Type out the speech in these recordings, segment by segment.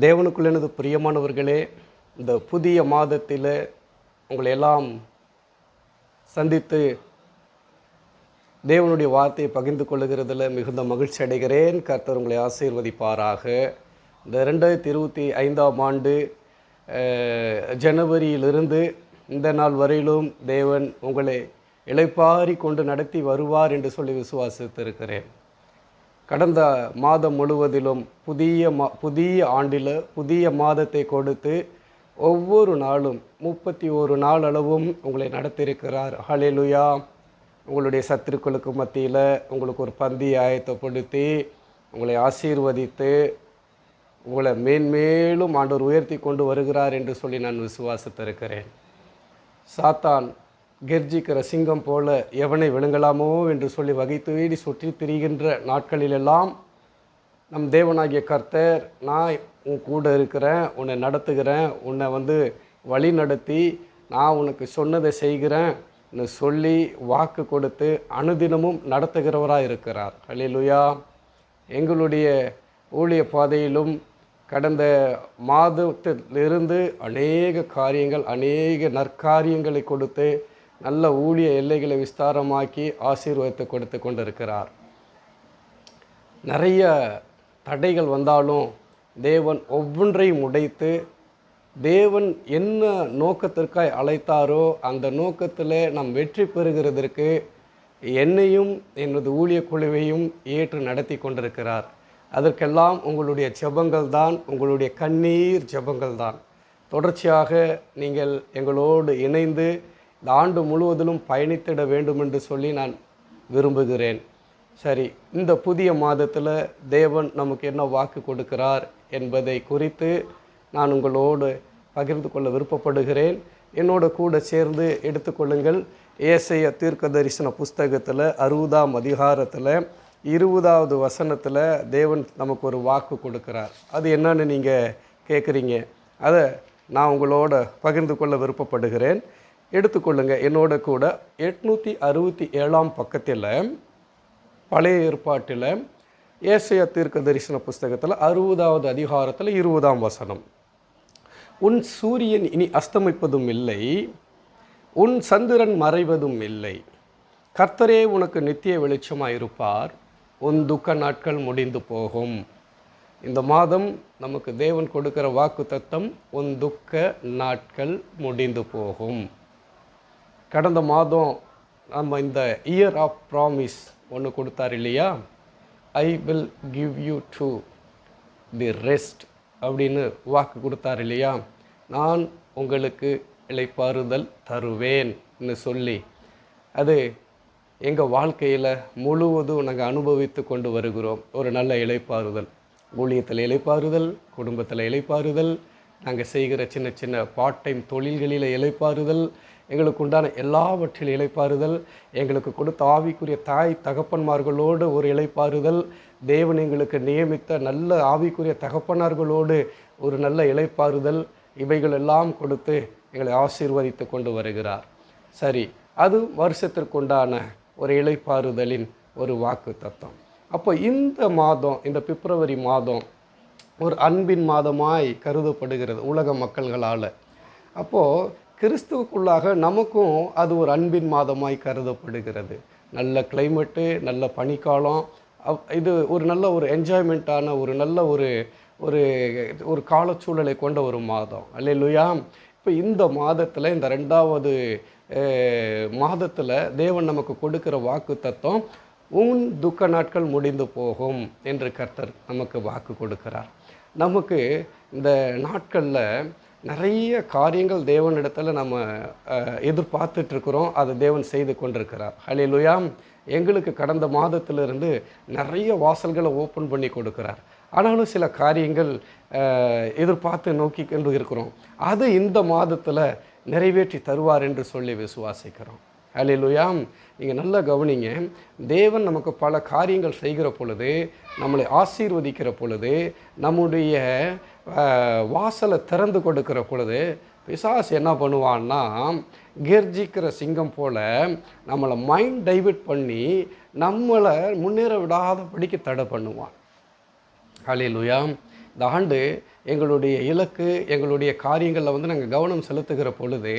தேவனுக்குள் எனது பிரியமானவர்களே இந்த புதிய மாதத்தில் உங்களை எல்லாம் சந்தித்து தேவனுடைய வார்த்தையை பகிர்ந்து கொள்ளுகிறதுல மிகுந்த மகிழ்ச்சி அடைகிறேன். கர்த்தர் உங்களை ஆசீர்வதிப்பாராக. இந்த ரெண்டாயிரத்தி இருபத்தி ஐந்தாம் ஆண்டு ஜனவரியிலிருந்து இந்த நாள் வரையிலும் தேவன் உங்களை இழைப்பாரி கொண்டு நடத்தி வருவார் என்று சொல்லி விசுவாசித்திருக்கிறேன். கடந்த மாதம் முழுவதிலும் புதிய மா புதிய ஆண்டில் புதிய மாதத்தை கொடுத்து ஒவ்வொரு நாளும் முப்பத்தி ஒரு நாள் அளவும் உங்களை நடத்தியிருக்கிறார். ஹலெலுயா உங்களுடைய சத்துருக்களுக்கு மத்தியில் உங்களுக்கு ஒரு பந்தி ஆயத்தப்படுத்தி உங்களை ஆசீர்வதித்து உங்களை மேன்மேலும் ஆண்டவர் உயர்த்தி கொண்டு வருகிறார் என்று சொல்லி நான் விசுவாசித்திருக்கிறேன். சாத்தான் கெர்ஜிக்கிற சிங்கம் போல எவனை விழுங்கலாமோ என்று சொல்லி வகை தேடி சுற்றி திரிகின்ற நாட்களிலெல்லாம் நம் தேவனாகிய கர்த்தர் நான் உன் கூட இருக்கிறேன் உன்னை நடத்துகிறேன் உன்னை வந்து வழி நடத்தி நான் உனக்கு சொன்னதை செய்கிறேன் சொல்லி வாக்கு கொடுத்து அனுதினமும் நடத்துகிறவராக இருக்கிறார். அலிலுயா எங்களுடைய ஊழிய பாதையிலும் கடந்த மாதத்திலிருந்து அநேக காரியங்கள் அநேக நற்காரியங்களை கொடுத்து நல்ல ஊழிய எல்லைகளை விஸ்தாரமாக்கி ஆசீர்வாதத்தை கொடுத்து கொண்டிருக்கிறார். நிறைய தடைகள் வந்தாலும் தேவன் ஒவ்வொன்றையும் உடைத்து தேவன் என்ன நோக்கத்திற்காய் அழைத்தாரோ அந்த நோக்கத்தில் நாம் வெற்றி பெறுகிறதற்கு என்னையும் எனது ஊழிய குழுவையும் ஏற்று நடத்தி கொண்டிருக்கிறார். அதற்கெல்லாம் உங்களுடைய ஜெபங்கள் தான் உங்களுடைய கண்ணீர் ஜெபங்கள் தான். தொடர்ச்சியாக நீங்கள் எங்களோடு இணைந்து இந்த ஆண்டு முழுவதிலும் பயணித்திட வேண்டும் என்று சொல்லி நான் விரும்புகிறேன். சரி இந்த புதிய மாதத்தில் தேவன் நமக்கு என்ன வாக்கு கொடுக்கிறார் என்பதை குறித்து நான் உங்களோடு பகிர்ந்து கொள்ள விருப்பப்படுகிறேன். என்னோட கூட சேர்ந்து எடுத்துக்கொள்ளுங்கள் ஏசைய தீர்க்க தரிசன புஸ்தகத்தில் அறுபதாம் அதிகாரத்தில் இருபதாவது வசனத்தில் தேவன் நமக்கு ஒரு வாக்கு கொடுக்கிறார். அது என்னன்னு நீங்கள் கேட்குறீங்க அதை நான் உங்களோட பகிர்ந்து கொள்ள விருப்பப்படுகிறேன். எடுத்துக்கொள்ளுங்க. என்னோட கூட எட்நூற்றி அறுபத்தி ஏழாம் பக்கத்தில் பழைய ஏற்பாட்டில் ஏசைய தீர்க்க தரிசன புஸ்தகத்தில் அறுபதாவது அதிகாரத்தில் இருபதாம் வசனம். உன் சூரியன் இனி அஸ்தமிப்பதும் இல்லை உன் சந்திரன் மறைவதும் இல்லை. கர்த்தரே உனக்கு நித்திய வெளிச்சமாக இருப்பார் உன் துக்க நாட்கள் முடிந்து போகும். இந்த மாதம் நமக்கு தேவன் கொடுக்கிற வாக்கு தத்தம் உன் துக்க நாட்கள் முடிந்து போகும். கடந்த மாதம் நம்ம இந்த இயர் ஆஃப் ப்ராமிஸ் ஒன்று கொடுத்தார் இல்லையா? I will give you to the rest அப்படின்னு வாக்கு கொடுத்தார் இல்லையா? நான் உங்களுக்கு இழைப்பாறுதல் தருவேன்னு சொல்லி. அது எங்கள் வாழ்க்கையில் முழுவதும் நாங்கள் அனுபவித்து கொண்டு வருகிறோம். ஒரு நல்ல இழைப்பாறுதல் ஊழியத்தில் இழைப்பாறுதல் குடும்பத்தில் இழைப்பாறுதல் நாங்கள் செய்கிற சின்ன சின்ன பார்ட் டைம் தொழில்களில் இழைப்பாறுதல் எங்களுக்கு உண்டான எல்லாவற்றில் இலைப்பாறுதல் எங்களுக்கு கொடுத்த ஆவிக்குரிய தாய் தகப்பன்மார்களோடு ஒரு இலைப்பாறுதல் தேவன் எங்களுக்கு நியமித்த நல்ல ஆவிக்குரிய தகப்பனார்களோடு ஒரு நல்ல இலைப்பாறுதல் இவைகள் எல்லாம் கொடுத்து எங்களை ஆசீர்வதித்து கொண்டு வருகிறார். சரி அது வருஷத்திற்குண்டான ஒரு இலைப்பாறுதலின் ஒரு வாக்கு தத்துவம் அப்போ இந்த மாதம் இந்த பிப்ரவரி மாதம் ஒரு அன்பின் மாதமாய் கருதப்படுகிறது உலக மக்கள்களால். அப்போது கிறிஸ்துவுக்குள்ளாக நமக்கும் அது ஒரு அன்பின் மாதமாய் கருதப்படுகிறது. நல்ல கிளைமேட்டு நல்ல பனிக்காலம் இது ஒரு நல்ல ஒரு என்ஜாய்மெண்ட்டான ஒரு நல்ல ஒரு ஒரு ஒரு காலச்சூழலை கொண்ட ஒரு மாதம். அல்லையா இப்போ இந்த மாதத்தில் இந்த ரெண்டாவது மாதத்தில் தேவன் நமக்கு கொடுக்கிற வாக்கு தத்துவம் உன் துக்க நாட்கள் முடிந்து போகும் என்று கர்த்தர் நமக்கு வாக்கு கொடுக்கிறார். நமக்கு இந்த நாட்களில் நிறைய காரியங்கள் தேவனிடத்தில் நம்ம எதிர்பார்த்துட்ருக்குறோம். அதை தேவன் செய்து கொண்டிருக்கிறார். ஹalleluya எங்களுக்கு கடந்த மாதத்திலிருந்து நிறைய வாசல்களை ஓப்பன் பண்ணி கொடுக்கிறார். ஆனாலும் சில காரியங்கள் எதிர்பார்த்து நோக்கி கொண்டு இருக்கிறோம். அது இந்த மாதத்தில் நிறைவேற்றி தருவார் என்று சொல்லி விசுவாசிக்கிறோம். அலிலுயாம் நீங்கள் நல்லா கவனிங்க. தேவன் நமக்கு பல காரியங்கள் செய்கிற பொழுது நம்மளை ஆசீர்வதிக்கிற பொழுது நம்முடைய வாசலை திறந்து கொடுக்கிற பொழுது பிசாஸ் என்ன பண்ணுவான்னா கெர்ஜிக்கிற சிங்கம் போல் நம்மளை மைண்ட் டைவெர்ட் பண்ணி நம்மளை முன்னேற விடாத படிக்க தடை பண்ணுவான். அலையிலுயா இந்த ஆண்டு எங்களுடைய இலக்கு எங்களுடைய காரியங்களில் வந்து நாங்கள் கவனம் செலுத்துகிற பொழுது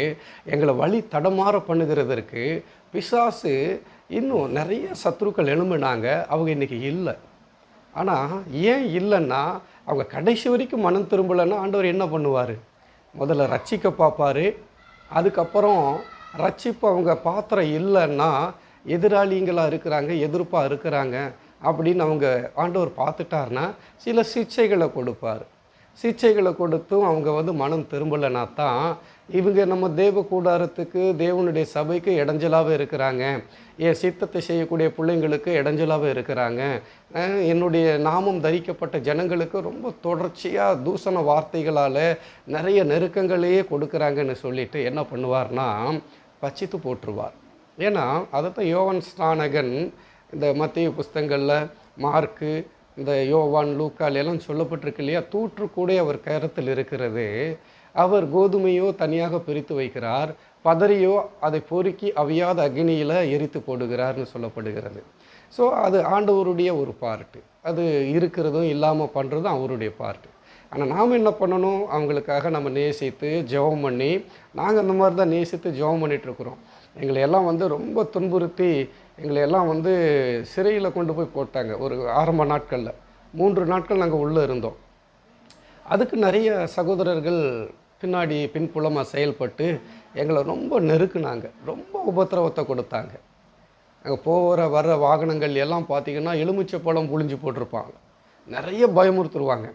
எங்களை வழி தடமாற பண்ணுகிறதற்கு பிசாசு இன்னும் நிறைய சத்ருக்கள் எழும்புனாங்க. அவங்க இன்றைக்கி இல்லை. ஆனால் ஏன் இல்லைன்னா அவங்க கடைசி வரைக்கும் மனம் திரும்பலைன்னா ஆண்டவர் என்ன பண்ணுவார்? முதல்ல ரட்சிக்க பார்ப்பாரு. அதுக்கப்புறம் ரட்சிப்பு அவங்க பாத்திரம் இல்லைன்னா எதிராளிங்களாக இருக்கிறாங்க எதிர்ப்பாக இருக்கிறாங்க அப்படின்னு அவங்க ஆண்டவர் பார்த்துட்டாருன்னா சில சிகிச்சைகளை கொடுப்பார். சிகிச்சைகளை கொடுத்தும் அவங்க வந்து மனம் திரும்பலைனா தான் இவங்க நம்ம தேவ கூடாரத்துக்கு தேவனுடைய சபைக்கு இடைஞ்சலாக இருக்கிறாங்க. என் சித்தத்தை செய்யக்கூடிய பிள்ளைங்களுக்கு இடைஞ்சலாக இருக்கிறாங்க. என்னுடைய நாமம் தரிக்கப்பட்ட ஜனங்களுக்கு ரொம்ப தொடர்ச்சியாக தூசண வார்த்தைகளால் நிறைய நெருக்கங்களையே கொடுக்குறாங்கன்னு சொல்லிட்டு என்ன பண்ணுவார்னா பச்சித்து போட்டுருவார் ஏன்னா அதைத்தான் யோவன் ஸ்நானகன் இந்த மத்திய புஸ்தகங்களில் மார்க்கு இந்த யோவான் லூக்கால் எல்லாம் சொல்லப்பட்டிருக்கு இல்லையா? தூற்றுக்கூடே அவர் கருத்தில் இருக்கிறது. அவர் கோதுமையோ தனியாக பிரித்து வைக்கிறார். பதறியோ அதை பொறுக்கி அவியாத அக்னியில் எரித்து போடுகிறார்னு சொல்லப்படுகிறது. ஸோ அது ஆண்டவருடைய ஒரு பார்ட்டு அது இருக்கிறதும் இல்லாமல் பண்ணுறதும் அவருடைய பார்ட்டு ஆனால் நாம் என்ன பண்ணணும்? அவங்களுக்காக நம்ம நேசித்து ஜெபம் பண்ணி நாங்கள் அந்த மாதிரி தான் நேசித்து ஜெபம் பண்ணிகிட்ருக்குறோம் எங்களை எல்லாம் வந்து ரொம்ப துன்புறுத்தி எங்களை எல்லாம் வந்து சிறையில் கொண்டு போய் போட்டாங்க. ஒரு ஆரம்ப நாட்களில். மூன்று நாட்கள் நாங்கள் உள்ளே இருந்தோம். அதுக்கு நிறைய சகோதரர்கள் பின்னாடி பின்புலமாக செயல்பட்டு எங்களை ரொம்ப நெருக்குனாங்க. ரொம்ப உபத்திரவத்தை கொடுத்தாங்க. அங்கே போகிற வர்ற வாகனங்கள் எல்லாம் பார்த்தீங்கன்னா எலுமிச்சை பழம் புழிஞ்சு போட்டிருப்பாங்க. நிறைய பயமுறுத்துருவாங்க.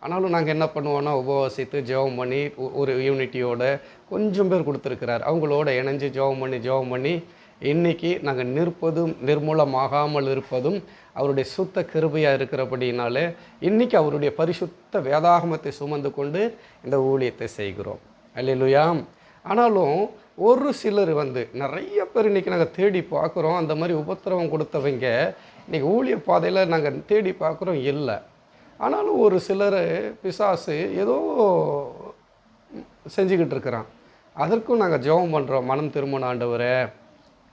ஆனாலும் நாங்கள் என்ன பண்ணுவோன்னா உபவாசித்து ஜெபம் பண்ணி ஒரு யூனிட்டியோட கொஞ்சம் பேர் கொடுத்துருக்கிறார். அவங்களோட இணைஞ்சு ஜெபம் பண்ணி ஜெபம் பண்ணி இன்றைக்கி நாங்கள் நிற்பதும் நிர்மூலமாகாமல் இருப்பதும் அவருடைய சுத்த கிருபையாக இருக்கிறபடினாலே இன்றைக்கி அவருடைய பரிசுத்த வேதாகமத்தை சுமந்து கொண்டு இந்த ஊழியத்தை செய்கிறோம். அல்லையிலுயா ஆனாலும் ஒரு சிலர் வந்து நிறைய பேர் இன்றைக்கி நாங்கள் தேடி பார்க்குறோம். அந்த மாதிரி உபத்திரவம் கொடுத்தவங்க இன்றைக்கி ஊழிய பாதையில் நாங்கள் தேடி பார்க்குறோம் இல்லை. ஆனாலும் ஒரு சிலர் பிசாசு ஏதோ செஞ்சுக்கிட்டு இருக்கிறான். அதற்கும் நாங்கள் ஜெபம் பண்ணுறோம் மனம் திருமண ஆண்டவரை.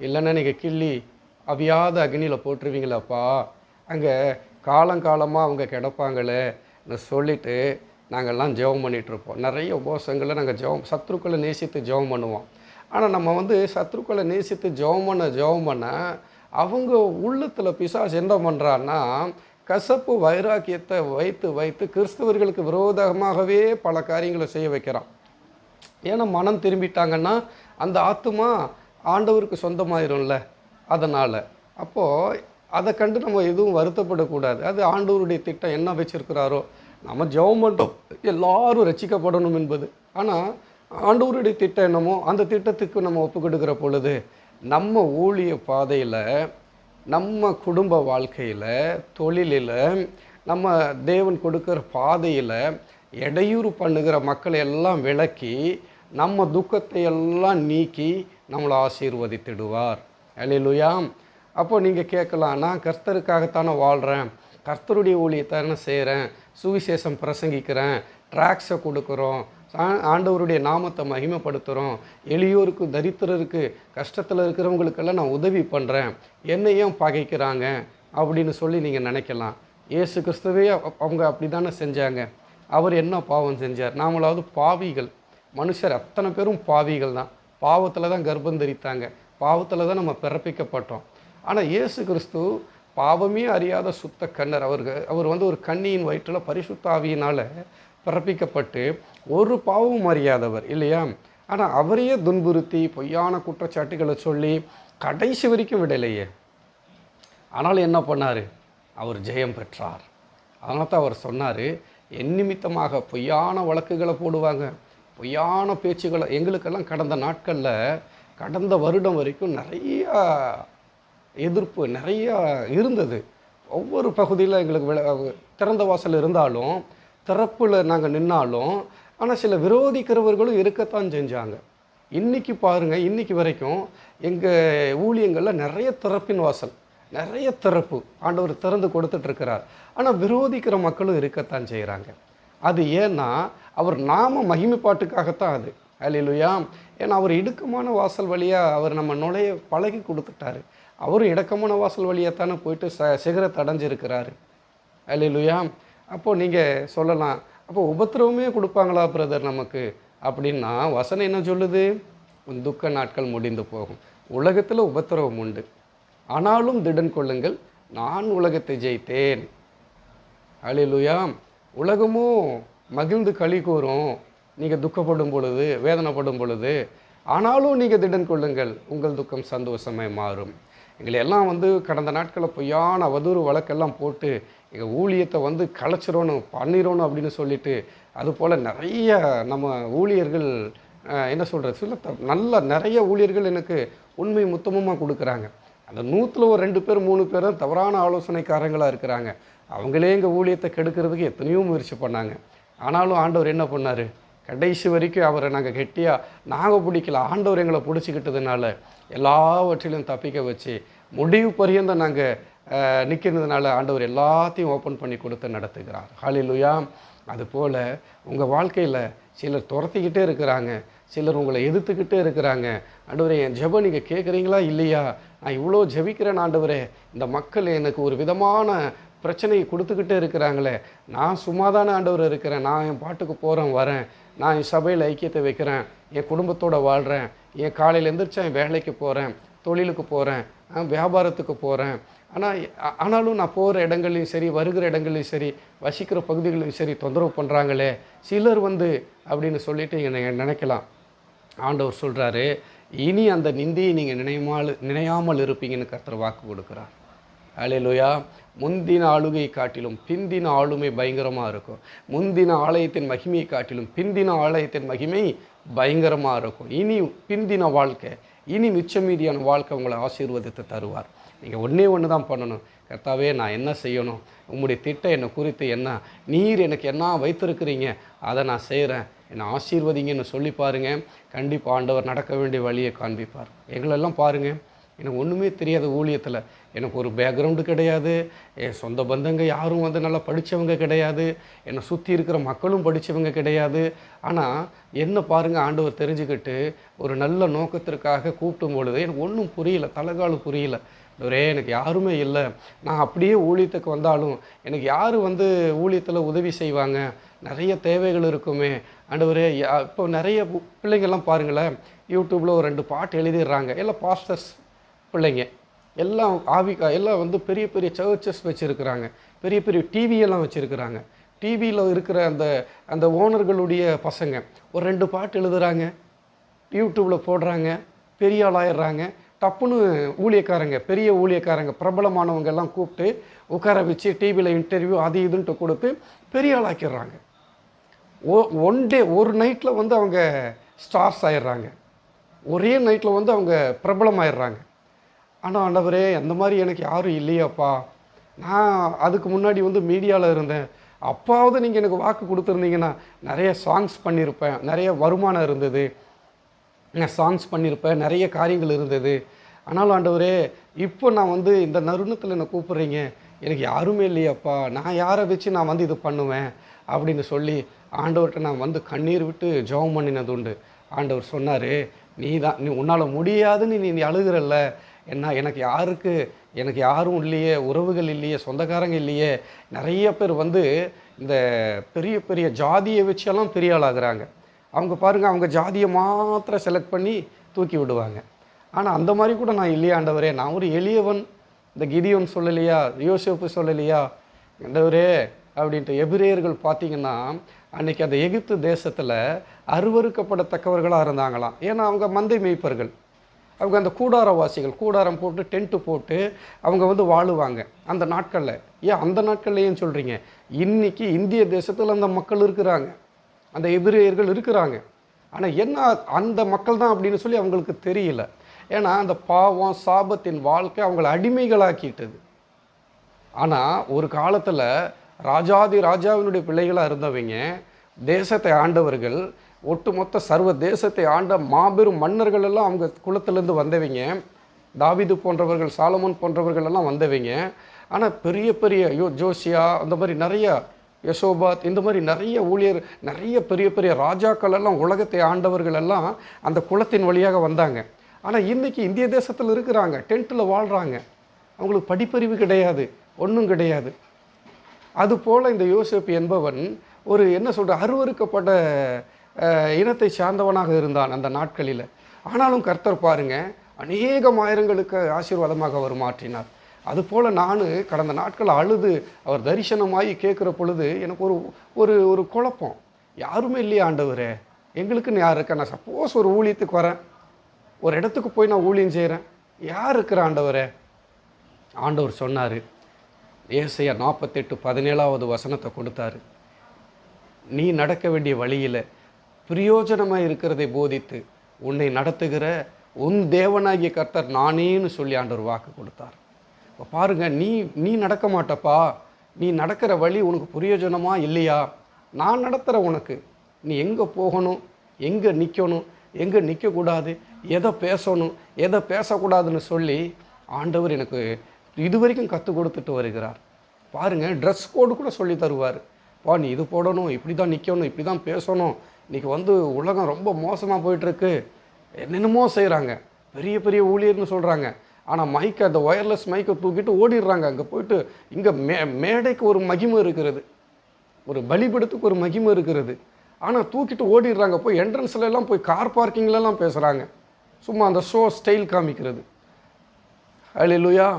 இல்லைன்னா நீங்கள் கிள்ளி அவியாத அக்னியில் போட்டுருவீங்களாப்பா. அங்கே காலங்காலமாக அவங்க கிடப்பாங்களே சொல்லிவிட்டு நாங்கள்லாம் ஜெபம் பண்ணிகிட்ருப்போம் நிறைய உபவாசங்களை நாங்கள் ஜெபம் சத்ருக்களை நேசித்து ஜெபம் பண்ணுவோம். ஆனால் நம்ம வந்து சத்ருக்களை நேசித்து ஜெபம் பண்ண ஜெபம் பண்ண அவங்க உள்ளத்தில் பிசாஸ் என்ன பண்ணுறான்னா கசப்பு வைராக்கியத்தை வைத்து வைத்து கிறிஸ்தவர்களுக்கு விரோதமாகவே பல காரியங்களை செய்ய வைக்கிறான். ஏன்னா மனம் திரும்பிட்டாங்கன்னா அந்த ஆத்துமா ஆண்டவருக்கு சொந்தமாயிரும்ல அதனால். அப்போது அதை கண்டு நம்ம எதுவும் வருத்தப்படக்கூடாது. அது ஆண்டவருடைய திட்டம் என்ன வச்சுருக்கிறாரோ நம்ம ஜெபம் பண்ணுறோம் எல்லாரும் ரட்சிக்கப்படணும் என்பது. ஆனால் ஆண்டவருடைய திட்டம் என்னமோ அந்த திட்டத்துக்கு நம்ம ஒப்பு பொழுது நம்ம ஊழிய பாதையில் நம்ம குடும்ப வாழ்க்கையில் தொழிலில் நம்ம தேவன் கொடுக்குற பாதையில் இடையூறு பண்ணுகிற மக்களை எல்லாம் விளக்கி நம்ம துக்கத்தை எல்லாம் நீக்கி நம்மளை ஆசீர்வதித்திடுவார். அல்லேலூயாம் அப்போ நீங்கள் கேட்கலாம் நான் கர்த்தருக்காகத்தானே வாழ்கிறேன் கர்த்தருடைய ஊழியத்தானே செய்கிறேன் சுவிசேஷம் பிரசங்கிக்கிறேன். ட்ராக்ஸை கொடுக்குறோம். ஆண்டவருடைய நாமத்தை மகிமைப்படுத்துகிறோம் எளியோருக்கு தரித்திரருக்கு கஷ்டத்தில் இருக்கிறவங்களுக்கெல்லாம் நான் உதவி பண்ணுறேன் என்னையும் பகைக்கிறாங்க. அப்படின்னு சொல்லி நீங்கள் நினைக்கலாம். ஏசு கிறிஸ்துவே அவங்க அப்படி தானே செஞ்சாங்க. அவர் என்ன பாவம் செஞ்சார்? நாமளாவது பாவிகள். மனுஷர் அத்தனை பேரும் பாவிகள் தான். பாவத்தில் தான் கர்ப்பம் தரித்தாங்க. பாவத்தில் தான் நம்ம பிறப்பிக்கப்பட்டோம். ஆனால் இயேசு கிறிஸ்து பாவமே அறியாத சுத்த கண்ணர் அவர்கள் அவர் வந்து ஒரு கண்ணியின் வயிற்றில் பரிசுத்தாவியினால் பிறப்பிக்கப்பட்டு ஒரு பாவமும் அறியாதவர் இல்லையா? ஆனால் அவரையே துன்புறுத்தி பொய்யான குற்றச்சாட்டுகளை சொல்லி கடைசி வரைக்கும் விடலையே. ஆனால் என்ன பண்ணார்? அவர் ஜெயம் பெற்றார். அதனால தான் அவர் சொன்னார் என் நிமித்தமாக பொய்யான வழக்குகளை போடுவாங்க. பொய்யான பேச்சுகளை எங்களுக்கெல்லாம் கடந்த நாட்களில் கடந்த வருடம் வரைக்கும் நிறையா எதிர்ப்பு நிறையா இருந்தது. ஒவ்வொரு பகுதியில் எங்களுக்கு விள- திறந்த வாசல் இருந்தாலும் திறப்பில் நாங்கள் நின்னாலும் ஆனால் சில விரோதிக்கிறவர்களும் இருக்கத்தான் செஞ்சாங்க. இன்றைக்கி பாருங்கள் இன்றைக்கி வரைக்கும் எங்கள் ஊழியங்களில் நிறைய திறப்பின் வாசல் நிறைய திறப்பு ஆண்டவர் திறந்து கொடுத்துட்ருக்கிறார் ஆனால் விரோதிக்கிற மக்களும் இருக்கத்தான் செய்கிறாங்க அது ஏன்னா அவர் நாம மகிமைப்பாட்டுக்காகத்தான் அது. அலிலுயா ஏன்னா அவர் இடுக்கமான வாசல் வழியாக அவர் நம்ம நுழைய பழகி கொடுத்துட்டாரு. அவரும் இடக்கமான வாசல் வழியாக தானே போயிட்டு ச சிகரத்தை அடைஞ்சிருக்கிறாரு. அலிலுயா அப்போது நீங்கள் சொல்லலாம் அப்போ உபத்திரவமே கொடுப்பாங்களா பிரதர் நமக்கு? அப்படின்னா வசனம் என்ன சொல்லுது? உன் துக்க நாட்கள் முடிந்து போகும். உலகத்தில் உபத்திரவம் உண்டு. ஆனாலும் திடன் கொள்ளுங்கள் நான் உலகத்தை ஜெயித்தேன். அழிலுயா உலகமும் மகிழ்ந்து களி கூறும் நீங்கள் துக்கப்படும் பொழுது வேதனைப்படும் பொழுது ஆனாலும் நீங்கள் திடன் கொள்ளுங்கள் உங்கள் துக்கம் சந்தோஷமாய் மாறும். எங்களை எல்லாம் வந்து கடந்த நாட்களில் பொய்யான அவதூறு வழக்கெல்லாம் போட்டு எங்கள் ஊழியத்தை வந்து கலைச்சிடணும் பண்ணிடணும் அப்படின்னு சொல்லிட்டு அதுபோல் நிறைய நம்ம ஊழியர்கள் என்ன சொல்கிறது சில நல்ல நிறைய ஊழியர்கள் எனக்கு உண்மை முத்தமமாக கொடுக்குறாங்க. அந்த நூற்றில் ஒரு ரெண்டு பேர் மூணு பேரும் தவறான ஆலோசனைக்காரங்களாக இருக்கிறாங்க. அவங்களே எங்கள் ஊழியத்தை கெடுக்கிறதுக்கு எத்தனையோ முயற்சி பண்ணாங்க. ஆனாலும் ஆண்டவர் என்ன பண்ணார்? கடைசி வரைக்கும் அவரை நாங்கள் கெட்டியாக நாங்கள் பிடிக்கல. ஆண்டவர் எங்களை பிடிச்சிக்கிட்டதுனால எல்லாவற்றிலும் தப்பிக்க வச்சு முடிவு பரியந்தம் நாங்கள் நிற்கிறதுனால ஆண்டவர் எல்லாத்தையும் ஓப்பன் பண்ணி கொடுத்து நடத்துகிறார். ஹாலிலுயா அதுபோல் உங்கள் வாழ்க்கையில் சிலர் துரத்திக்கிட்டே இருக்கிறாங்க. சிலர் உங்களை எதிர்த்துக்கிட்டே இருக்கிறாங்க. ஆண்டவரே என் ஜெபம் நீங்கள் கேட்குறீங்களா இல்லையா? நான் இவ்வளோ ஜெபிக்கிறேன் ஆண்டவரே. இந்த மக்கள் எனக்கு ஒரு விதமான பிரச்சனையை கொடுத்துக்கிட்டே இருக்கிறாங்களே நான் சும்மாதானே ஆண்டவர் இருக்கிறேன் நான் என் பாட்டுக்கு போகிறேன் வரேன் நான் என் சபையில் ஐக்கியத்தை வைக்கிறேன் என் குடும்பத்தோடு வாழ்கிறேன் என் காலையில் எந்திரிச்சா என் வேலைக்கு போகிறேன் தொழிலுக்கு போகிறேன் வியாபாரத்துக்கு போகிறேன் ஆனால் ஆனாலும் நான் போகிற இடங்கள்லையும் சரி வருகிற இடங்கள்லையும் சரி வசிக்கிற பகுதிகளையும் சரி தொந்தரவு பண்ணுறாங்களே சிலர் வந்து அப்படின்னு சொல்லிட்டு நீங்கள் நினைக்கலாம். ஆண்டவர் சொல்கிறாரு இனி அந்த நிந்தியை நீங்கள் நினைமால் நினையாமல் இருப்பீங்கன்னு கர்த்தர் வாக்கு கொடுக்குறார். அலையிலுயா முந்தின ஆளுகை காட்டிலும் பிந்தின ஆளுமை பயங்கரமாக இருக்கும். முந்தின ஆலயத்தின் மகிமையை காட்டிலும் பிந்தின ஆலயத்தின் மகிமை பயங்கரமாக இருக்கும். இனி பிந்தின வாழ்க்கை இனி மிச்சம் மீதியான வாழ்க்கை உங்களை ஆசீர்வதித்து தருவார். நீங்கள் ஒன்றே ஒன்று தான் பண்ணணும். கர்த்தாவே நான் என்ன செய்யணும்? உங்களுடைய திட்டம் என்னை குறித்து என்ன? நீர் எனக்கு என்ன வைத்திருக்கிறீங்க? அதை நான் செய்கிறேன் என்னை ஆசீர்வதிங்கன்னு சொல்லி பாருங்கள் கண்டிப்பாக ஆண்டவர் நடக்க வேண்டிய வழியை காண்பிப்பார். எங்களெல்லாம் பாருங்கள் எனக்கு ஒன்றுமே தெரியாத ஊழியத்தில் எனக்கு ஒரு பேக்ரவுண்டு கிடையாது. என் சொந்த பந்தங்க யாரும் வந்து நல்லா படித்தவங்க கிடையாது. என்னை சுற்றி இருக்கிற மக்களும் படித்தவங்க கிடையாது. ஆனால் என்ன பாருங்கள் ஆண்டவர் தெரிஞ்சுக்கிட்டு ஒரு நல்ல நோக்கத்திற்காக கூப்பிடும் பொழுது எனக்கு ஒன்றும் புரியல தலைகாலு புரியல. ஒரே எனக்கு யாருமே இல்லை. நான் அப்படியே ஊழியத்துக்கு வந்தாலும் எனக்கு யார் வந்து ஊழியத்தில் உதவி செய்வாங்க? நிறைய தேவைகள் இருக்குமே. ஆண்டவரே இப்போ நிறைய பு- பிள்ளைங்கள்லாம் பாருங்களேன் யூடியூப்பில் ஒரு ரெண்டு பாட்டு எழுதிடுறாங்க. எல்லாம் பாஸ்டர்ஸ் பிள்ளைங்க. எல்லாம் ஆவிக்கா எல்லாம் வந்து பெரிய பெரிய சர்ச்சஸ் வச்சுருக்கிறாங்க. பெரிய பெரிய டிவியெல்லாம் வச்சுருக்கிறாங்க. டிவியில் இருக்கிற அந்த அந்த ஓனர்களுடைய பசங்க ஒரு ரெண்டு பாட்டு எழுதுகிறாங்க யூடியூப்பில் போடுறாங்க. பெரிய ஆளாயிடுறாங்க டப்புன்னு ஊழியக்காரங்க பெரிய ஊழியக்காரங்க பிரபலமானவங்க எல்லாம் கூப்பிட்டு உட்கார வச்சு டிவியில் இன்டர்வியூ அது இதுன்ட்டு கொடுத்து பெரிய ஆளாக்கிடுறாங்க ஓ ஒன் டே ஒரு நைட்டில் வந்து அவங்க ஸ்டார்ஸ் ஆயிடுறாங்க. ஒரே நைட்டில் வந்து அவங்க பிரபலமாயிடுறாங்க. ஆனால் ஆண்டவரே அந்த மாதிரி எனக்கு யாரும் இல்லையாப்பா. நான் அதுக்கு முன்னாடி வந்து மீடியாவில் இருந்தேன். அப்பாவது நீங்கள் எனக்கு வாக்கு கொடுத்துருந்தீங்கன்னா நிறைய சாங்ஸ் பண்ணியிருப்பேன் நிறைய வருமானம் இருந்தது. நான் சாங்ஸ் பண்ணியிருப்பேன் நிறைய காரியங்கள் இருந்தது. ஆனாலும் ஆண்டவரே இப்போ நான் வந்து இந்த நறுணத்தில் என்னை கூப்பிட்றீங்க. எனக்கு யாருமே இல்லையாப்பா. நான் யாரை வச்சு நான் வந்து இது பண்ணுவேன்? அப்படின்னு சொல்லி ஆண்டவர்கிட்ட நான் வந்து கண்ணீர் விட்டு ஜெபம் பண்ணினது உண்டு. ஆண்டவர் சொன்னார் நீ தான் நீ உன்னால் முடியாதுன்னு நீ நீ அழுகிறல்ல. என்ன எனக்கு யாருக்கு எனக்கு யாரும் இல்லையே உறவுகள் இல்லையே சொந்தக்காரங்க இல்லையே நிறைய பேர் வந்து இந்த பெரிய பெரிய ஜாதியை வச்செல்லாம் பெரிய ஆளாகிறாங்க. அவங்க பாருங்க அவங்க ஜாதியை மாத்திரம் செலக்ட் பண்ணி தூக்கி விடுவாங்க. ஆனால் அந்த மாதிரி கூட நான் இல்லையா ஆண்டவரே. நான் ஒரு எளியவன். இந்த கிதியோன் சொல்லலையா யோசிப்பு சொல்லலையா ஆண்டவரே அப்படின்ட்டு எபிரேயர்கள் பார்த்தீங்கன்னா அன்னைக்கு அந்த எகிப்து தேசத்தில் அருவறுக்கப்படத்தக்கவர்களாக இருந்தாங்களாம். ஏன்னா அவங்க மந்தை மேய்ப்பர்கள். அவங்க அந்த கூடாரவாசிகள் கூடாரம் போட்டு டென்ட்டு போட்டு அவங்க வந்து வாழுவாங்க. அந்த நாட்களில். ஏன் அந்த நாட்கள்லேயும் சொல்கிறீங்க இன்னைக்கு இந்திய தேசத்தில் அந்த மக்கள் இருக்கிறாங்க. அந்த எபிரேயர்கள் இருக்கிறாங்க. ஆனால் என்ன அந்த மக்கள் தான் அப்படின்னு சொல்லி அவங்களுக்கு தெரியல. ஏன்னா அந்த பாவம் சாபத்தின் வாழ்க்கை அவங்கள அடிமைகளாக்கிட்டது. ஆனால் ஒரு காலத்தில் ராஜாதி ராஜாவினுடைய பிள்ளைகளாக இருந்தவங்க தேசத்தை ஆண்டவர்கள் ஒட்டுமொத்த சர்வ தேசத்தை ஆண்ட மாபெரும் மன்னர்கள் எல்லாம் அவங்க குளத்திலேருந்து வந்தவங்க. தாவிது போன்றவர்கள் சாலமோன் போன்றவர்கள் எல்லாம் வந்தவங்க. ஆனால் பெரிய பெரிய யோ ஜோசியா அந்த மாதிரி நிறைய யசோபாத் இந்த மாதிரி நிறைய ஊழியர் நிறைய பெரிய பெரிய ராஜாக்கள் எல்லாம் உலகத்தை ஆண்டவர்கள் எல்லாம் அந்த குளத்தின் வழியாக வந்தாங்க. ஆனால் இன்றைக்கி இந்திய தேசத்தில் இருக்கிறாங்க டென்ட்டில் வாழ்கிறாங்க அவங்களுக்கு படிப்பறிவு கிடையாது ஒன்றும் கிடையாது. அதுபோல் இந்த யோசேப்பு என்பவன் ஒரு என்ன சொல்கிற அருவறுக்கப்பட்ட இனத்தை சார்ந்தவனாக இருந்தான் அந்த நாட்களில். ஆனாலும் கர்த்தர் பாருங்க அநேகம் ஆயிரங்களுக்கு ஆசீர்வாதமாக அவர் மாற்றினார். அதுபோல் நான் கடந்த நாட்கள் அழுது அவர் தரிசனமாகி கேட்குற பொழுது எனக்கு ஒரு ஒரு ஒரு குழப்பம். யாருமே இல்லையா ஆண்டவரே எங்களுக்குன்னு யார் இருக்கா? நான் சப்போஸ் ஒரு ஊழியத்துக்கு வரேன். ஒரு இடத்துக்கு போய் நான் ஊழியம் செய்கிறேன் யார் இருக்கிற ஆண்டவரே? ஆண்டவர் சொன்னார். ஏசையா நாற்பத்தெட்டு பதினேழாவது வசனத்தை கொடுத்தாரு. நீ நடக்க வேண்டிய வழியில் பிரயோஜனமாக இருக்கிறதை போதித்து உன்னை நடத்துகிற உன் தேவனாகிய கர்த்தர் நானேன்னு சொல்லி ஆண்டவர் வாக்கு கொடுத்தார். இப்போ பாருங்கள் நீ நீ நடக்க மாட்டப்பா. நீ நடக்கிற வழி உனக்கு பிரயோஜனமா இல்லையா? நான் நடத்துகிறேன் உனக்கு. நீ எங்கே போகணும்? எங்கே நிற்கணும் எங்கே நிற்கக்கூடாது எதை பேசணும்? எதை பேசக்கூடாதுன்னு சொல்லி ஆண்டவர் எனக்கு இது வரைக்கும் கற்றுக் கொடுத்துட்டு வருகிறார். பாருங்கள் ட்ரெஸ் கோடு கூட சொல்லி தருவார். பா நீ இது போடணும் இப்படி தான் நிற்கணும் இப்படி தான் பேசணும். இன்றைக்கி வந்து உலகம் ரொம்ப மோசமாக போயிட்டுருக்கு. என்னென்னமோ செய்கிறாங்க பெரிய பெரிய ஊழியர்னு சொல்கிறாங்க ஆனால் மைக்கை அந்த ஒயர்லெஸ் மைக்கை தூக்கிட்டு ஓடிடுறாங்க. அங்கே போயிட்டு இங்கே மே மேடைக்கு ஒரு மகிமை இருக்கிறது. ஒரு பலிபடத்துக்கு ஒரு மகிமை இருக்கிறது. ஆனால் தூக்கிட்டு ஓடிடுறாங்க. போய் என்ட்ரன்ஸ்லலாம் போய் கார் பார்க்கிங்லலாம் பேசுகிறாங்க சும்மா அந்த ஷோ ஸ்டைல் காமிக்கிறது. அழிலுயா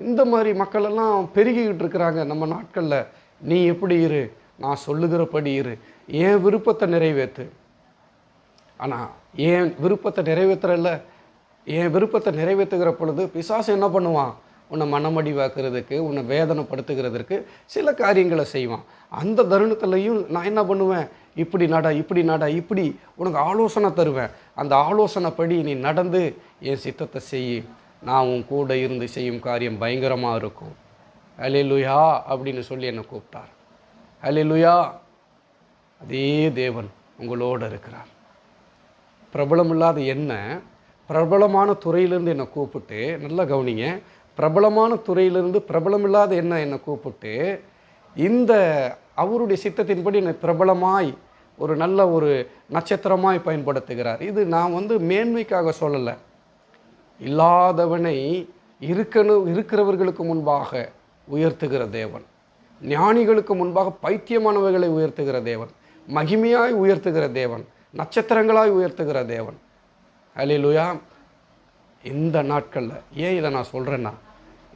இந்த மாதிரி மக்களெல்லாம் பெருகிக்கிட்டு இருக்கிறாங்க நம்ம நாட்களில். நீ எப்படி இரு? நான் சொல்லுகிறபடி இரு. என் விருப்பத்தை நிறைவேற்று. ஆனால் என் விருப்பத்தை நிறைவேற்றுறல என் விருப்பத்தை நிறைவேற்றுகிற பொழுது பிசாசு என்ன பண்ணுவான்? உன்னை மனமடிவாக்குறதுக்கு உன்னை வேதனைப்படுத்துகிறதுக்கு சில காரியங்களை செய்வான். அந்த தருணத்துலையும் நான் என்ன பண்ணுவேன்? இப்படி நட இப்படி நட இப்படி உனக்கு ஆலோசனை தருவேன். அந்த ஆலோசனைப்படி நீ நடந்து என் சித்தத்தை செய். நான் உன் கூட இருந்து செய்யும் காரியம் பயங்கரமாக இருக்கும். அலிலுயா அப்படின்னு சொல்லி என்னை கூப்பிட்டார். அலிலுயா அதே தேவன் உங்களோடு இருக்கிறார். பிரபலமில்லாத என்ன? பிரபலமான துறையிலேருந்து என்னை கூப்பிட்டு நல்லா கவனிங்க. பிரபலமான துறையிலிருந்து பிரபலமில்லாத என்ன என்னை கூப்பிட்டு இந்த அவருடைய சித்தத்தின்படி என்னை பிரபலமாய் ஒரு நல்ல ஒரு நட்சத்திரமாய் பயன்படுத்துகிறார். இது நான் வந்து மேன்மைக்காக சொல்லலை. இல்லாதவனை இருக்கணும் இருக்கிறவர்களுக்கு முன்பாக உயர்த்துகிற தேவன். ஞானிகளுக்கு முன்பாக பைத்தியமானவைகளை உயர்த்துகிற தேவன் மகிமையாய் உயர்த்துகிற தேவன் நட்சத்திரங்களாய் உயர்த்துகிற தேவன். அலிலுயா இந்த நாட்களில் ஏன் இதை நான் சொல்கிறேன்னா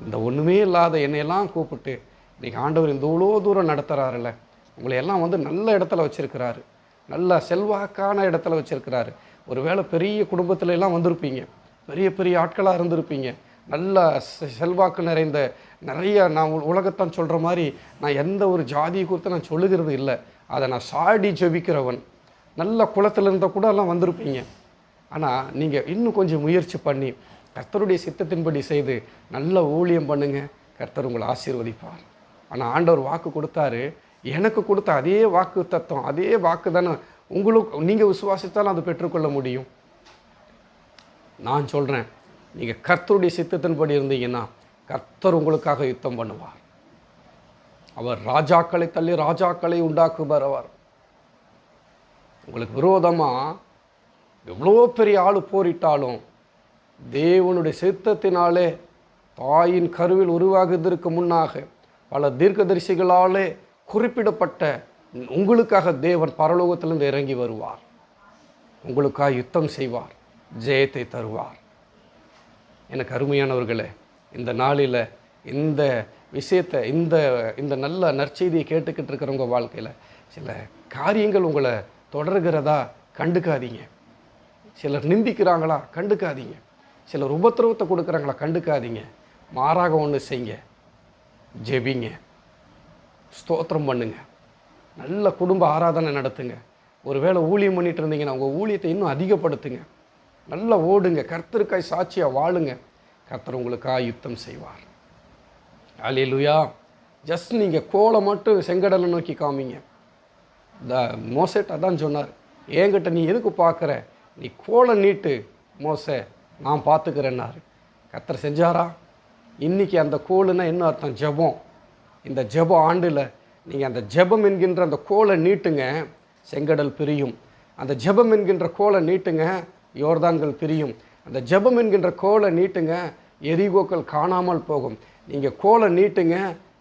இந்த ஒன்றுமே இல்லாத என்னையெல்லாம் கூப்பிட்டு இன்றைக்கி ஆண்டவர் இந்த இவ்வளோ தூரம் நடத்துகிறாருல்ல உங்களை எல்லாம் வந்து நல்ல இடத்துல வச்சுருக்கிறாரு நல்ல செல்வாக்கான இடத்துல வச்சிருக்கிறாரு. ஒருவேளை பெரிய குடும்பத்துல எல்லாம் வந்திருப்பீங்க பெரிய பெரிய ஆட்களாக இருந்திருப்பீங்க நல்ல செ- செல்வாக்கு நிறைந்த நிறைய நான் உ- உலகத்தான் சொல்கிற மாதிரி நான் எந்த ஒரு ஜாதியை குறித்து நான் சொல்லுகிறது இல்லை. அதை நான் சாடி ஜெபிக்கிறவன். நல்ல குளத்தில் இருந்தால் கூட எல்லாம் வந்திருப்பீங்க. ஆனால் நீங்கள் இன்னும் கொஞ்சம் முயற்சி பண்ணி கர்த்தருடைய சித்தத்தின்படி செய்து நல்ல ஊழியம் பண்ணுங்கள் கர்த்தர் உங்களை ஆசீர்வதிப்பார். ஆனால் ஆண்டவர் வாக்கு கொடுத்தாரு. எனக்கு கொடுத்த அதே வாக்கு தத்துவம் அதே வாக்கு தானே உங்களுக்கு நீங்கள் விசுவாசித்தாலும் அதை பெற்றுக்கொள்ள முடியும். நான் சொல்கிறேன் நீங்கள் கர்த்தருடைய சித்தத்தின்படி இருந்தீங்கன்னா கர்த்தர் உங்களுக்காக யுத்தம் பண்ணுவார். அவர் ராஜாக்களை தள்ளி ராஜாக்களை உண்டாக்குவார் அவர். உங்களுக்கு விரோதமாக எவ்வளோ பெரிய ஆள் போரிட்டாலும் தேவனுடைய சித்தத்தினாலே தாயின் கருவில் உருவாகுவதற்கு முன்னாக பல தீர்க்கதரிசிகளாலே குறிப்பிடப்பட்ட உங்களுக்காக தேவன் பரலோகத்திலிருந்து இறங்கி வருவார். உங்களுக்காக யுத்தம் செய்வார் ஜெயத்தை தருவார். எனக்கு அருமையானவர்களே இந்த நாளில் இந்த விஷயத்தை இந்த இந்த நல்ல நற்செய்தியை கேட்டுக்கிட்டு இருக்கிறவங்க வாழ்க்கையில் சில காரியங்கள் உங்களை தொடர்கிறதா கண்டுக்காதீங்க. சிலர் நிந்திக்கிறாங்களா கண்டுக்காதீங்க. சிலர் உபத்திரவத்தை கொடுக்குறாங்களா கண்டுக்காதீங்க. மாறாக ஒன்று செய்யுங்க. ஜெபிங்க. ஸ்தோத்திரம் பண்ணுங்க. நல்ல குடும்ப ஆராதனை நடத்துங்க. ஒருவேளை ஊழியம் பண்ணிட்டு இருந்தீங்கன்னா உங்கள் ஊழியத்தை இன்னும் அதிகப்படுத்துங்க. நல்லா ஓடுங்க. கர்த்தருக்காய் சாட்சியாக வாழுங்க. கர்த்தர் உங்களுக்காக யுத்தம் செய்வார். அலிலுயா ஜஸ்ட் நீங்கள் கோலை மட்டும் செங்கடலை நோக்கி காமிங்க. த மோசேட் அதான் சொன்னார். என்கிட்ட நீ எதுக்கு பார்க்குற? நீ கோலை நீட்டு மோச. நான் பார்த்துக்கிறேன்னாரு. கத்தர் செஞ்சாரா? இன்றைக்கி அந்த கோலுன்னா என்ன அர்த்தம்? ஜெபம். இந்த ஜப ஆண்டில் நீங்கள் அந்த ஜெபம் என்கின்ற அந்த கோலை நீட்டுங்க செங்கடல் பிரியும். அந்த ஜெபம் என்கின்ற கோலை நீட்டுங்க யோர்தான்கள் பிரியும். அந்த ஜபம் என்கின்ற கோலை நீட்டுங்க எரிகோக்கள் காணாமல் போகும். நீங்கள் கோலை நீட்டுங்க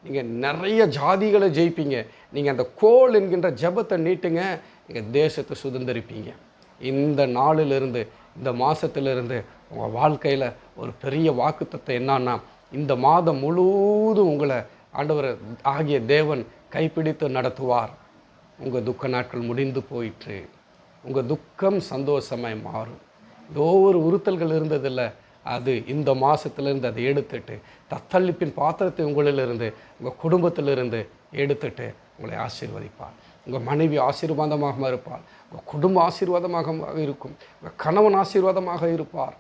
நீங்கள் நிறைய ஜாதிகளை ஜெயிப்பீங்க. நீங்கள் அந்த கோல் என்கின்ற ஜெபத்தை நீட்டுங்க நீங்கள் தேசத்தை சுதந்திரிப்பீங்க. இந்த நாளிலிருந்து இந்த மாதத்திலிருந்து உங்கள் வாழ்க்கையில் ஒரு பெரிய வாக்குத்தத்தை என்னன்னா இந்த மாதம் முழுவதும் உங்களை ஆண்டவர் ஆகிய தேவன் கைப்பிடித்து நடத்துவார். உங்கள் துக்க நாட்கள் முடிந்து போயிற்று. உங்கள் துக்கம் சந்தோஷமாய் மாறும். ஏதோ ஒரு உறுத்தல்கள் இருந்ததில்லை. அது இந்த மாதத்துலேருந்து அதை எடுத்துட்டு தத்தளிப்பின் பாத்திரத்தை உங்களிலிருந்து உங்கள் குடும்பத்திலிருந்து எடுத்துட்டு உங்களை ஆசீர்வதிப்பார். உங்கள் மனைவி ஆசீர்வாதமாக இருப்பார். உங்கள் குடும்பம் ஆசீர்வாதமாக இருக்கும். உங்கள் கணவன் ஆசீர்வாதமாக இருப்பார்.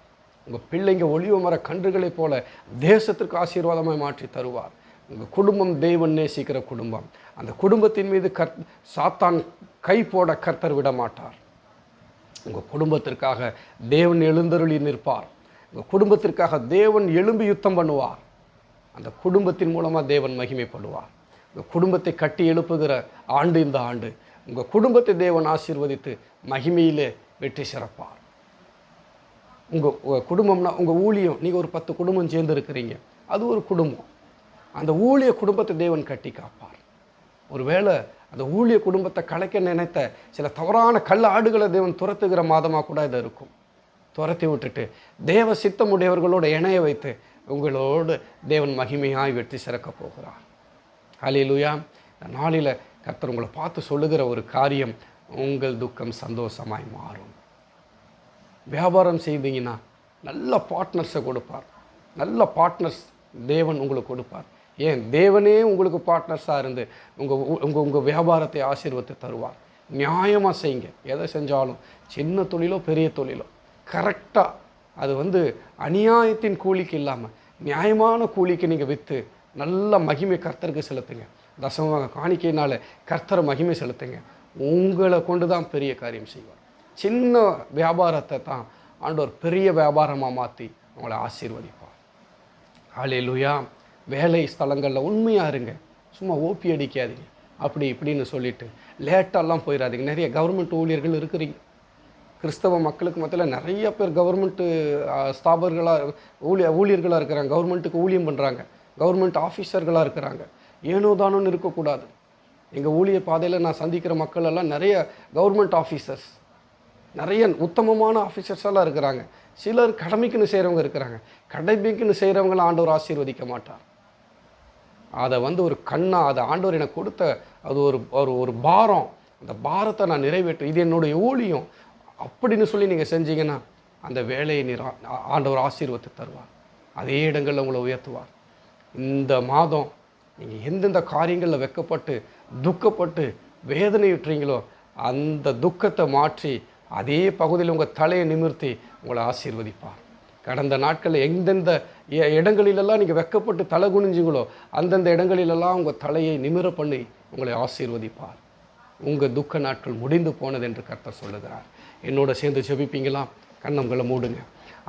உங்கள் பிள்ளைங்க ஒளிவு மர கன்றுகளைப் போல தேசத்திற்கு ஆசீர்வாதமாக மாற்றி தருவார். உங்கள் குடும்பம் தெய்வம் நேசிக்கிற குடும்பம். அந்த குடும்பத்தின் மீது கர் சாத்தான் கை போட கர்த்தர் விட மாட்டார் உங்கள் குடும்பத்திற்காக தேவன் எழுந்தருளி நிற்பார். உங்கள் குடும்பத்திற்காக தேவன் எழும்பி யுத்தம் பண்ணுவார். அந்த குடும்பத்தின் மூலமாக தேவன் மகிமைப்படுவார். உங்கள் குடும்பத்தை கட்டி எழுப்புகிற ஆண்டு இந்த ஆண்டு. உங்கள் குடும்பத்தை தேவன் ஆசீர்வதித்து மகிமையிலே வெற்றி சிறப்பார். உங்கள் குடும்பம்னா உங்கள் ஊழியம் நீங்கள் ஒரு பத்து குடும்பம் சேர்ந்து இருக்கிறீங்க அது ஒரு குடும்பம். அந்த ஊழிய குடும்பத்தை தேவன் கட்டி காப்பார். ஒருவேளை அந்த ஊழிய குடும்பத்தை கலைக்க நினைத்த சில தவறான கல் ஆடுகளை தேவன் துரத்துகிற மாதமாக கூட இது இருக்கும். துரத்தி விட்டுட்டு தேவ சித்தமுடையவர்களோடு இணைய வைத்து உங்களோடு தேவன் மகிமையாய் வெற்றி சிறக்க போகிறார். அலிலுயா இந்த நாளில் கர்த்தர் உங்களை பார்த்து சொல்லுகிற ஒரு காரியம் உங்கள் துக்கம் சந்தோஷமாய் மாறும். வியாபாரம் செய்தீங்கன்னா நல்ல பார்ட்னர்ஸை கொடுப்பார். நல்ல பார்ட்னர்ஸ் தேவன் உங்களுக்கு கொடுப்பார். ஏன்? தேவனே உங்களுக்கு பார்ட்னர்ஸாக இருந்து உங்கள் உங்கள் உங்கள் வியாபாரத்தை ஆசீர்வத்தை தருவார். நியாயமாக செய்யுங்க. எதை செஞ்சாலும் சின்ன தொழிலோ பெரிய தொழிலோ. கரெக்டாக அது வந்து அநியாயத்தின் கூலிக்கு இல்லாமல் நியாயமான கூலிக்கு நீங்கள் விற்று நல்ல மகிமை கர்த்தருக்கு செலுத்துங்க. தசமாக காணிக்கையினால் கர்த்தரை மகிமை செலுத்துங்க. உங்களை கொண்டு தான் பெரிய காரியம் செய்வார். சின்ன வியாபாரத்தை தான் ஆண்டவர் பெரிய வியாபாரமாக மாற்றி உங்களை ஆசீர்வதிப்பார். ஹalleluya. வேலை ஸ்தலங்களில் உண்மையாக இருங்க. சும்மா ஓபி அடிக்காதீங்க. அப்படி இப்படின்னு சொல்லிட்டு லேட்டாலாம் போயிடாதீங்க நிறைய கவர்மெண்ட் ஊழியர்கள் இருக்கிறீங்க. கிறிஸ்தவ மக்களுக்கு மத்தியில் நிறைய பேர் கவர்மெண்ட்டு ஸ்தாபர்களாக ஊழிய ஊழியர்களாக இருக்கிறாங்க. கவர்மெண்ட்டுக்கு ஊழியம் பண்ணுறாங்க கவர்மெண்ட் ஆஃபீஸர்களாக இருக்கிறாங்க. ஏனோ தானோன்னு இருக்கக்கூடாது. எங்கள் ஊழிய பாதையில் நான் சந்திக்கிற மக்கள் எல்லாம் நிறைய கவர்மெண்ட் ஆஃபீஸர்ஸ் நிறைய உத்தமமான ஆஃபீஸர்ஸெல்லாம் இருக்கிறாங்க. சிலர் கடமைக்குன்னு செய்கிறவங்க இருக்கிறாங்க. கடமைக்குன்னு செய்கிறவங்கள ஆண்டவர் ஆசீர்வதிக்க மாட்டார். அதை வந்து ஒரு கண்ணா அதை ஆண்டவர் எனக்கு கொடுத்த அது ஒரு ஒரு ஒரு பாரம். அந்த பாரத்தை நான் நிறைவேற்று. இது என்னுடைய ஊழியம். அப்படின்னு சொல்லி நீங்கள் செஞ்சீங்கன்னா அந்த வேலையை நீர் ஆண்டவர் ஆசீர்வத்தை தருவார். அதே இடங்களில் உங்களை உயர்த்துவார். இந்த மாதம் நீங்கள் எந்தெந்த காரியங்களில் வெக்கப்பட்டு துக்கப்பட்டு வேதனையுற்றீங்களோ அந்த துக்கத்தை மாற்றி அதே பகுதியில் உங்கள் தலையை நிமிர்த்தி உங்களை ஆசீர்வதிப்பார். கடந்த நாட்களில் எந்தெந்த இடங்களிலெல்லாம் நீங்கள் வெக்கப்பட்டு தலை குனிஞ்சிங்களோ அந்தந்த இடங்களிலெல்லாம் உங்கள் தலையை நிமிர பண்ணி உங்களை ஆசீர்வதிப்பார். உங்கள் துக்க நாட்கள் முடிந்து போனது என்று கர்த்தர் சொல்லுகிறார். என்னோட சேர்ந்து ஜெபிப்பீங்களா? கண்ணங்களை மூடுங்க.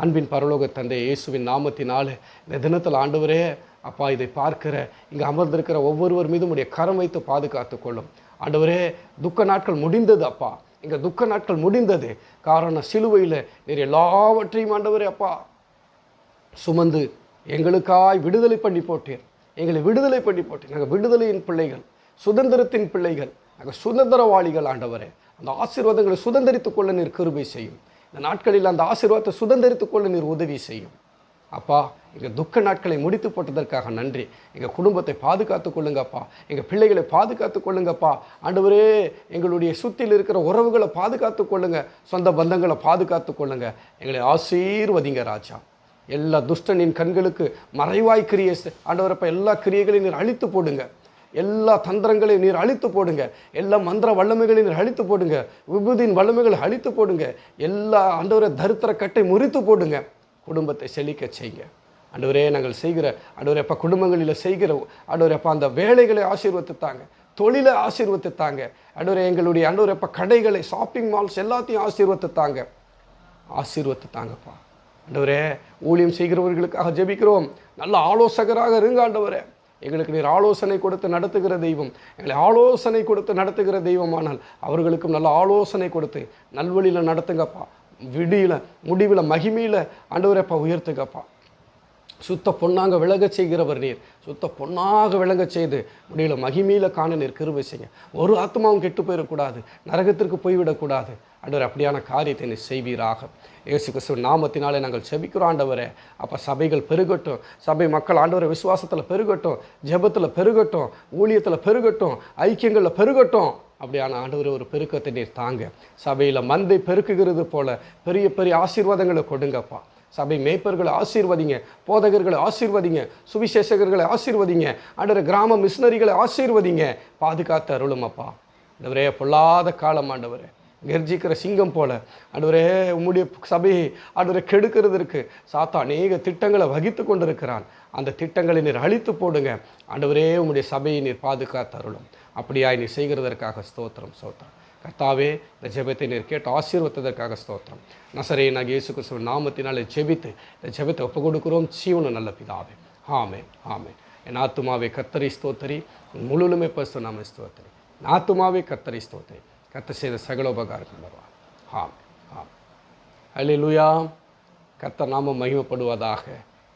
அன்பின் பரலோக தந்தை இயேசுவின் நாமத்தினால் இந்த தினத்தில் ஆண்டவரே அப்பா இதை பார்க்கிற இங்கே அமர்ந்திருக்கிற ஒவ்வொருவர் மீதும் உடைய கரம் வைத்து பாதுகாத்து கொள்ளும். ஆண்டவரே துக்க நாட்கள் முடிந்தது அப்பா. இங்கே துக்க நாட்கள் முடிந்தது. காரணம் சிலுவையில் நீர் எல்லாவற்றையும் ஆண்டவரே அப்பா சுமந்து எங்களுக்காய் விடுதலை பண்ணி போட்டீர். எங்களை விடுதலை பண்ணி போட்டீர். நாங்கள் விடுதலையின் பிள்ளைகள் சுதந்திரத்தின் பிள்ளைகள் நாங்கள் சுதந்திரவாளிகள் ஆண்டவரே. அந்த ஆசீர்வாதங்களை சுதந்திரித்துக் கொள்ள நீர் கிருபை செய்யும். இந்த நாட்களில் அந்த ஆசீர்வாதத்தை சுதந்திரித்துக் கொள்ள நீர் உதவி செய்யும். அப்பா எங்கள் துக்க நாட்களை முடித்து போட்டதற்காக நன்றி. எங்கள் குடும்பத்தை பாதுகாத்துக் கொள்ளுங்கப்பா. எங்கள் பிள்ளைகளை பாதுகாத்துக் கொள்ளுங்கப்பா. ஆண்டவரே எங்களுடைய சுற்றில் இருக்கிற உறவுகளை பாதுகாத்துக் கொள்ளுங்க. சொந்த பந்தங்களை பாதுகாத்துக் கொள்ளுங்க. எங்களை ஆசீர்வதிங்க ராஜா. எல்லா துஷ்டனின் கண்களுக்கு மறைவாய் கிரியை செ- ஆண்டவரப்பா எல்லா கிரியைகளையும் நீர் அழித்து போடுங்க. எல்லா தந்திரங்களையும் நீர் அழித்து போடுங்க. எல்லா மந்திர வல்லமைகளையும் நீர் அழித்து போடுங்க. விபூதியின் வல்லமைகளை அழித்து போடுங்க. எல்லா ஆண்டவரை தரித்திர கட்டை முறித்து போடுங்க. குடும்பத்தை செழிக்க செய்யுங்க. ஆண்டவரே நாங்கள் செய்கிற ஆண்டவரே அப்பா குடும்பங்களில் செய்கிற ஆண்டவரே அப்பா அந்த வேலைகளை ஆசீர்வதித்தாங்க தொழிலை ஆசீர்வதித்தாங்க ஆண்டவரே எங்களுடைய ஆண்டவரே அப்பா கடைகளை ஷாப்பிங் மால்ஸ் எல்லாத்தையும் ஆசீர்வதித்தாங்க ஆசீர்வத்து தாங்கப்பா. ஆண்டவரே ஊழியம் செய்கிறவர்களுக்காக ஜெபிக்கிறோம். நல்ல ஆலோசகராக இருங்க ஆண்டவரே. எங்களுக்கு நீர் ஆலோசனை கொடுத்து நடத்துகிற தெய்வம். எங்களை ஆலோசனை கொடுத்து நடத்துகிற தெய்வமானால் அவர்களுக்கும் நல்ல ஆலோசனை கொடுத்து நல்வழியில் நடத்துங்கப்பா. விடியில் முடிவில் மகிமையில் ஆண்டவரப்பா உயர்த்துங்கப்பா. சுத்த பொன்னாக விளங்க செய்கிறவர் நீர். சுத்த பொன்னாக விளங்க செய்து முடியல மகிமையில் காண நீர் கிருபை செய்யுங்க. ஒரு ஆத்மாவும் கெட்டு போயிடக்கூடாது. நரகத்திற்கு போய்விடக்கூடாது. ஆண்டவர் அப்படியான காரியத்தை நீ செய்வீராக. இயேசு கிறிஸ்துவ நாமத்தினாலே நாங்கள் செபிக்கிறோம் ஆண்டவரே. அப்போ சபைகள் பெருகட்டும். சபை மக்கள் ஆண்டவரை விசுவாசத்தில் பெருகட்டும். ஜெபத்தில் பெருகட்டும். ஊழியத்தில் பெருகட்டும். ஐக்கியங்களில் பெருகட்டும். அப்படியான ஆண்டவர் ஒரு பெருக்கத்தை நீர் தாங்க. சபையில் மந்தை பெருக்குகிறது போல பெரிய பெரிய ஆசீர்வாதங்களை கொடுங்கப்பா. சபை மேய்ப்பர்களை ஆசீர்வதிங்க போதகர்களை ஆசீர்வதிங்க சுவிசேஷகர்களை ஆசீர்வதிங்க ஆண்டவர் கிராம மிஷினரிகளை ஆசீர்வதிங்க. பாதுகாத்து அருளுமப்பா ஆண்டவரே பொல்லாத காலம் ஆண்டவரே. கர்ஜிக்கிற சிங்கம் போல. ஆண்டவரே உம்முடைய சபையை ஆண்டவரை கெடுக்கிறதற்கு சாத்தா அநேக திட்டங்களை வகித்து கொண்டிருக்கிறான். அந்த திட்டங்களை நீர் அழித்து போடுங்க. ஆண்டவரே உம்முடைய சபையை நீர் பாதுகாத்து அருளும். அப்படியாய் நீர் செய்கிறதற்காக ஸ்தோத்திரம் ஸ்தோத்திரம். கர்த்தாவே இந்த ஜெபத்தை நீர் கேட்டு ஆசீர்வத்ததற்காக ஸ்தோத்திரம். நசரே நான் இயேசு கிறிஸ்துவின் நாமத்தினாலே ஜெபித்து இந்த ஜெபத்தை ஒப்பு கொடுக்குறோம். சீவன நல்ல பிதாவே. ஆமே ஆமே என் ஆத்துமாவே கத்தரி ஸ்தோத்தரி. முழுலுமே பசு நாம ஸ்தோத்தரி. என் ஆத்துமாவே கத்தரி ஸ்தோத்தரி. கத்தர் செய்த சகல உபகாரங்கள் வருவார். ஆமே ஆமே. அல்லேலூயா கத்தர் நாம மகிமப்படுவதாக.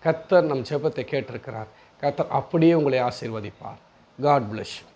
கத்தர் நம் ஜெபத்தை கேட்டிருக்கிறார். கத்தர் அப்படியே உங்களை ஆசீர்வதிப்பார். God bless